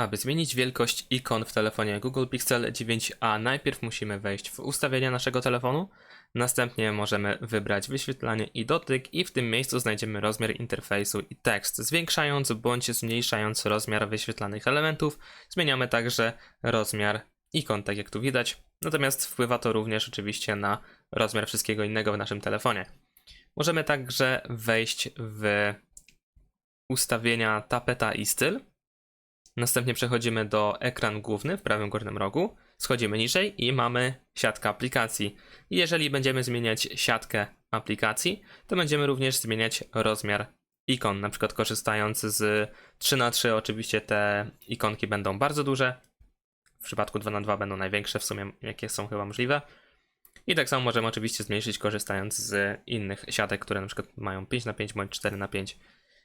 Aby zmienić wielkość ikon w telefonie Google Pixel 9a, najpierw musimy wejść w ustawienia naszego telefonu, następnie możemy wybrać wyświetlanie i dotyk i w tym miejscu znajdziemy rozmiar interfejsu i tekst. Zwiększając bądź zmniejszając rozmiar wyświetlanych elementów, zmieniamy także rozmiar ikon, tak jak tu widać, natomiast wpływa to również oczywiście na rozmiar wszystkiego innego w naszym telefonie. Możemy także wejść w ustawienia tapeta i styl. Następnie przechodzimy do ekran główny w prawym górnym rogu, schodzimy niżej i mamy siatkę aplikacji. Jeżeli będziemy zmieniać siatkę aplikacji, to będziemy również zmieniać rozmiar ikon, na przykład korzystając z 3x3 oczywiście te ikonki będą bardzo duże, w przypadku 2x2 będą największe w sumie, jakie są chyba możliwe. I tak samo możemy oczywiście zmniejszyć korzystając z innych siatek, które na przykład mają 5x5 bądź 4x5.